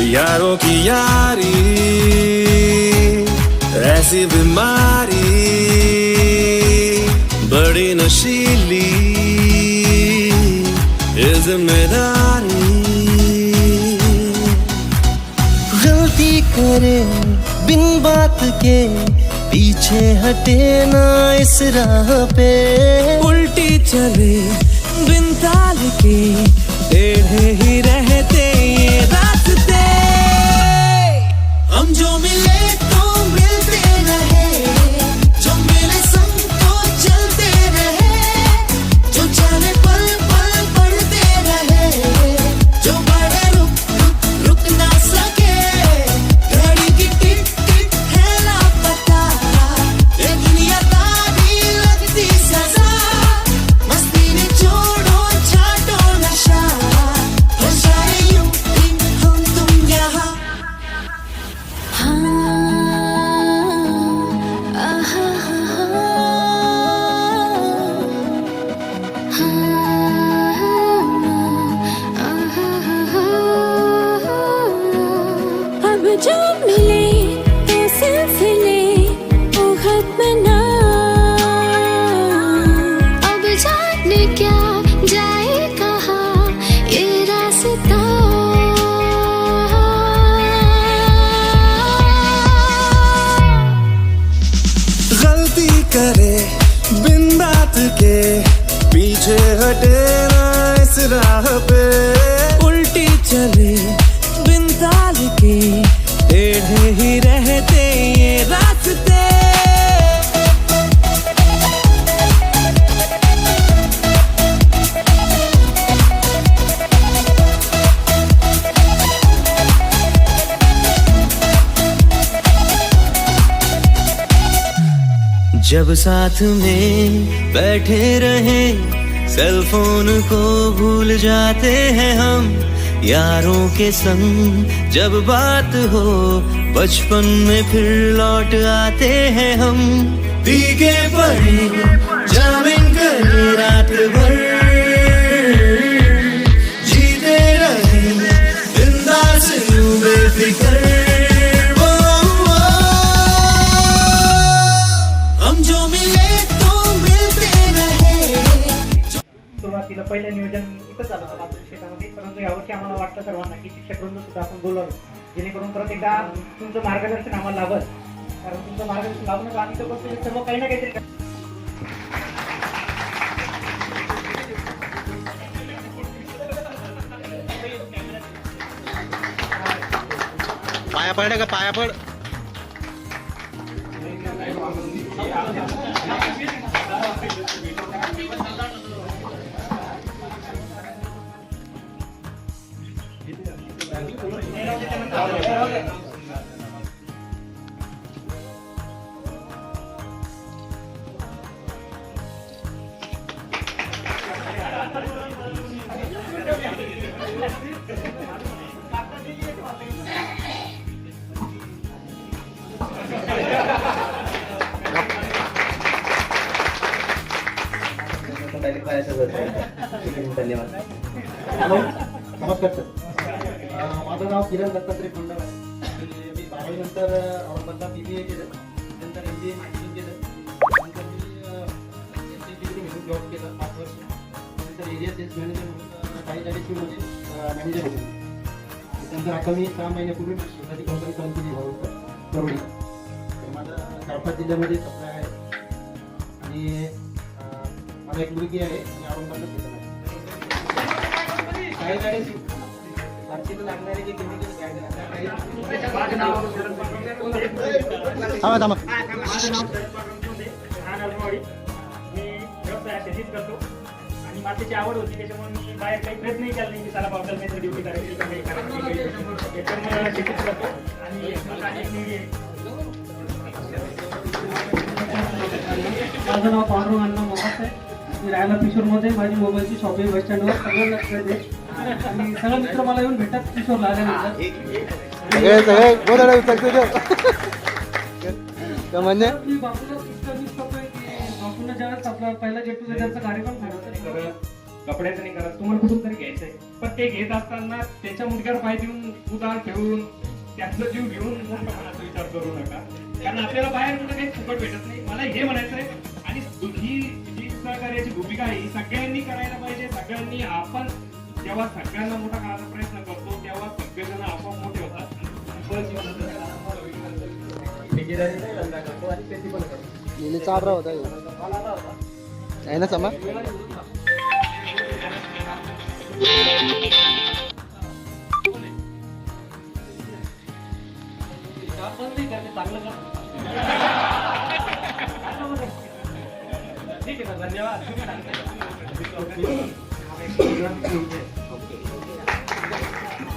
यारों की यारी ऐसी बीमारी बड़ी नशीली ज़िम्मेदारी गलती करे बिन बात के पीछे हटे ना इस राह पे। उल्टी चले बिन ताल के टेढ़े गलती करे बिन बात के पीछे हटे ना इस राह पे। उल्टी चले जब साथ में बैठे रहे सेल फ़ोन को भूल जाते हैं हम। यारों के संग जब बात हो, बचपन में फिर लौट आते हैं हम। पीके पड़े जामिन शेतामध्ये. परंतु यावर्षी आम्हाला वाटतं सर्वांना की शिक्षक वृंद सुद्धा आपण बोलावं जेणेकरून परत एकदा तुमचं मार्गदर्शन आम्हाला लाभल. कारण तुमचं मार्गदर्शन लावणं आम्ही तर बसतो सर्व काही ना काहीतरी पाया पड का पाया पड. नमस्कार सर अं, माझं नाव किरण दत्तात्रय पंडव आहे. म्हणजे मी बारावीनंतर औरंगाबादला बी बी ए केलं. नंतर एम बी ए मार्केटिंग केलं. नंतर मी एम सी डिग्री म्हणून जॉब केला पाच वर्ष. नंतर एरिया सेल्स मॅनेजर म्हणून काही काही म्हणजे मॅनेजर होते. त्यानंतर आता मी सहा महिन्यापूर्वी स्वतःची कंपनी चालू केली भाऊ करोडी तर माझं चार जिल्ह्यामध्ये सप्लाय आहे. आणि मला एक मुलगी आहे आणि औरंगाबादला काही गाडी थांबा थांबा. माझं नाव शरद मी व्यवसायात शेतीच करतो आणि मातीची आवड होती त्याच्यामुळे मी बाहेर काही प्रयत्नही केला नाही की त्याला पावसाला काहीतरी ड्युटी करायची काही करायची त्याच्यामुळे शेतीच करतो आणि आणि माझं नाव पांडुरंग अण्णा मोहास. आहे मी राहायला पिशोरमध्ये. माझी मोबाईलची शॉप आहे बस स्टँडवर. सगळं लक्ष आहे. आणि सगळे मित्र मला येऊन भेटतात किशोरला आल्यानंतर सगळे सगळे गोदडे उचलते तो म्हणजे? मी बापूला इतकं मिस करतोय की बापूला ज्यावेळेस आपला पहिला गेट टुगेदरचा कार्यक्रम झाला तर कपड्याचं नाही करत. तुम्हाला कुठून तरी घ्यायचंय. पण ते घेत असताना त्याच्या मुलग्यावर पाय देऊन उदार ठेवून त्याचा जीव घेऊन विचार करू नका. कारण आपल्याला बाहेर कुठे काही फुकट भेटत नाही. मला हे म्हणायचंय. आणि ही जी सहकार्याची भूमिका आहे ही सगळ्यांनी करायला पाहिजे. सगळ्यांनी आपण जेव्हा सगळ्यांना मोठा करायचा प्रयत्न करतो तेव्हा सगळेजण आपोआप मोठे होतात. गेली चाबरा होता आहे ना समा ठीक आहे. धन्यवाद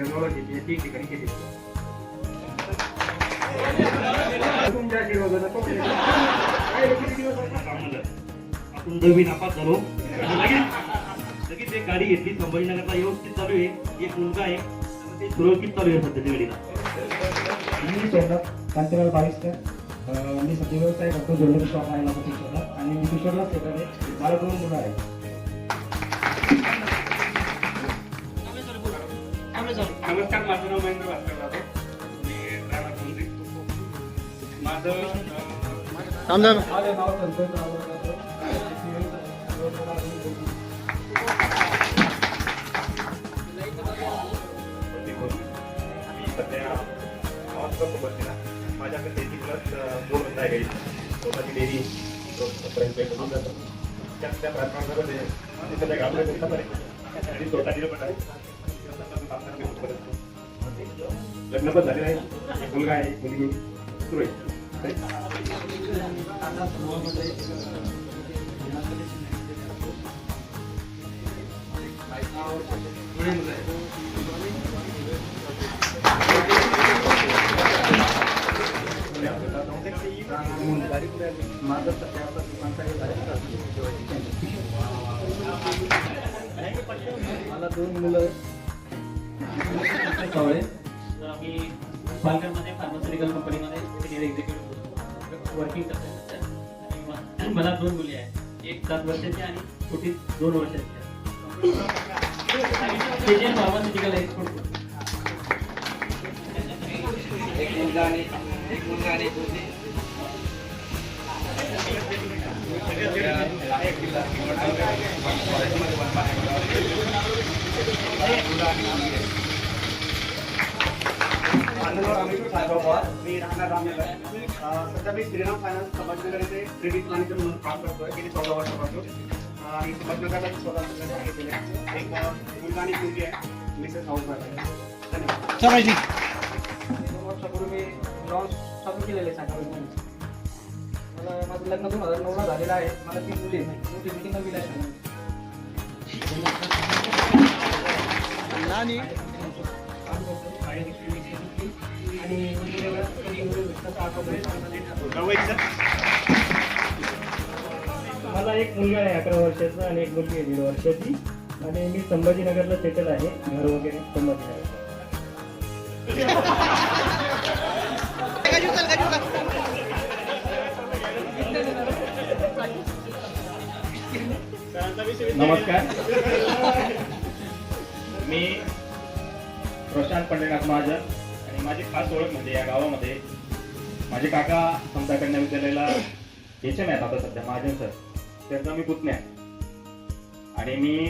आहे आणि तीन ठिकाणी शेती तुमच्या आशीर्वादानं आपण नवीन नापास झालो. लगेच एक गाडी घेतली संभाजीनगरला व्यवस्थित चालू आहे. एक मुलगा आहे. ते सुरक्षित चालू आहे सध्याच्या गाडीला मी सोमनाथ कांतीलाल बावीसकर मी सध्या व्यवसाय करतो ज्वेलरी शॉप आहे माझं किशोरला. आणि मी किशोरलाच येणार आहे मला दोन मुलं आहेत. नमस्कार माझं नाव महेंद्र भास्कर जाधव. मी ड्रायव्हर मंत्री माझं माझं नाव संतोष जाधव. मी सध्या गावात करतो माझ्याकडे शेती प्लस दोन धंदा आहे स्वतःची डेअरी करून जातो. त्या त्या प्रयत्नांमध्ये मी सध्या गावाला घेतला बरे आणि स्वतःची पण आहे. लग्न पण झालेलं आहे. मुलगा आहे मुलगी सुरू आहे. मला दोन मुलं. मी पालघरमध्ये फार्मास्युटिकल कंपनीमध्ये सिनियर एक्झिक्युटिव्ह वर्किंग करते. आणि मला दोन मुली आहेत. एक सात वर्षाची आणि छोटी दोन वर्षाची आहे. फार्मास्युटिकल एक्सपोर्ट माझं नाव रामेश्वर साहेबराव पवार मी राहणार रामनगर. सध्या मी श्रीराम फायनान्स संभाजीनगर येथे क्रेडिट मॅनेजर म्हणून काम करतोय. गेली चौदा वर्षापासून. आणि संभाजीनगरला घर आहे. एक मुलगा आणि मुलगी आहे. मिसेस हाऊस धन्यवाद. वर्षापूर्वी मी लॉन्च चालू केलेले आहे मला माझं लग्न दोन हजार नऊला झालेलं आहे. मला तीन मुली मोठी मुलगी नवीला आहे. आणि मुली एक मुलगा आहे अकरा वर्षाचा आणि एक मुलगी आहे दीड वर्षाची. आणि मी संभाजीनगरला सेटल आहे घर वगैरे संभाजीनगर नमस्कार. मी प्रशांत पंढरीनाथ महाजन. माझी खास ओळख म्हणजे या गावामध्ये माझे काका समता कन्या विद्यालयाला एच एम आहेत आता सध्या महाजन सर. त्यांचा मी पुतण्या. आणि मी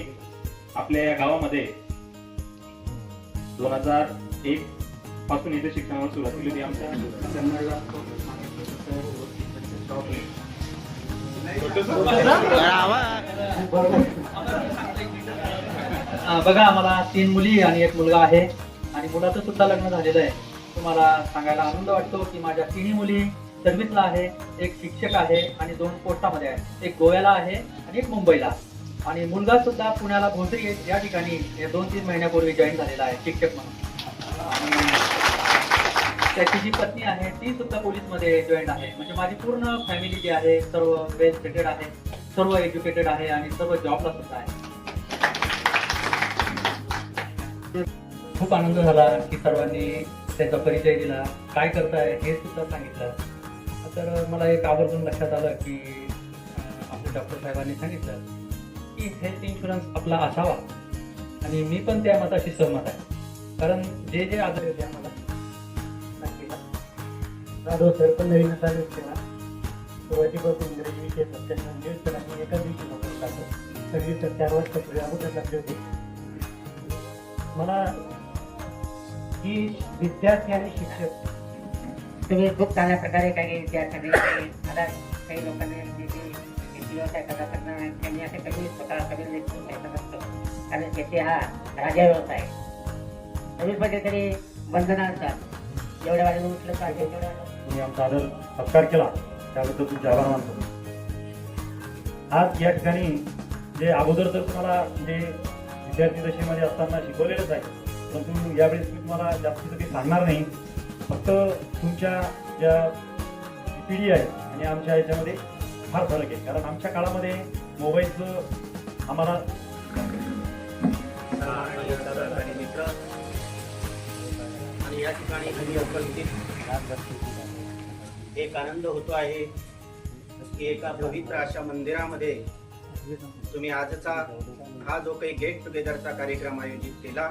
आपल्या या गावामध्ये दोन हजार एक पासून इथे शिक्षणावर सुरुवात केली होती आमच्या. बघा आम्हाला तीन मुली आणि एक मुलगा आहे. आणि मुलाचं सुद्धा लग्न झालेलं आहे. तुम्हाला सांगायला आनंद वाटतो की माझ्या तिन्ही मुली सर्व्हिसला आहे एक शिक्षक आहे आणि दोन पोस्टामध्ये आहे. एक गोव्याला आहे आणि एक मुंबईला. आणि मुलगा सुद्धा पुण्याला भोसरी या ठिकाणी हे दोन तीन महिन्यापूर्वी जॉईन झालेला आहे शिक्षक म्हणून. आणि त्याची जी पत्नी आहे ती सुद्धा पोलीसमध्ये जॉईन आहे. म्हणजे माझी पूर्ण फॅमिली जी आहे सर्व वेल सेटेड आहे सर्व एज्युकेटेड आहे आणि सर्व जॉबला सुद्धा आहे. खूप आनंद झाला की सर्वांनी त्याचा परिचय दिला. काय करताय हे सुद्धा सांगितलं. तर मला एक आवर्जून लक्षात आलं की आपल्या डॉक्टर साहेबांनी सांगितलं की हेल्थ इन्शुरन्स आपला असावा. आणि मी पण त्या मताशी सहमत आहे. कारण जे जे आजार होते आम्हाला नक्कीच जाधव सर पण नवीन चालू केला सुरुवातीपासून इंग्रजी विषय सत्याण्णव म्हणजे सरांनी एका दिवशी नोकरी टाकलं सगळी तर चार वर्ष अगोदर लागली होती. मला की विद्यार्थी आणि शिक्षक. तुम्ही खूप चांगल्या प्रकारे काही विद्यार्थ्यांनी काही आता काही लोकांनी म्हणजे व्यवसाय करत त्यांनी असे कधी स्वतः कधी लेखून घ्यायचं नसतं. कारण शेती हा राजा व्यवसाय. आहे नवीनमध्ये तरी बंधनं असतात. जेवढ्या वाजून उठलं पाहिजे तेवढ्या तुम्ही आमचा आदर सत्कार केला. त्याबद्दल तुमचे आभार मानतो. आज या ठिकाणी जे अगोदर तर तुम्हाला जे विद्यार्थी दशेमध्ये असताना शिकवलेलंच आहे. परंतु यावेळेस मी तुम्हाला जास्तीचं काही सांगणार नाही. फक्त तुमच्या ज्या पिढी आहे आणि आमच्या याच्यामध्ये फार फरक आहे. कारण आमच्या काळामध्ये मोबाईलचं आम्हाला आणि मित्र. आणि या ठिकाणी घरी उपस्थित एक आनंद होतो आहे की एका पवित्र अशा मंदिरामध्ये तुम्ही आजचा हा जो काही गेट टुगेदरचा कार्यक्रम आयोजित केला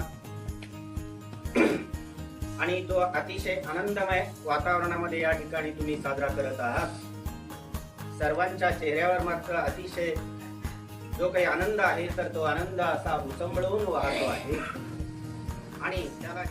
आणि तो अतिशय आनंदमय वातावरणामध्ये या ठिकाणी तुम्ही साजरा करत आहात. सर्वांच्या चेहऱ्यावर मात्र अतिशय जो काही आनंद आहे तर तो आनंद असा उचंबळून वाहतो आहे. आणि त्याला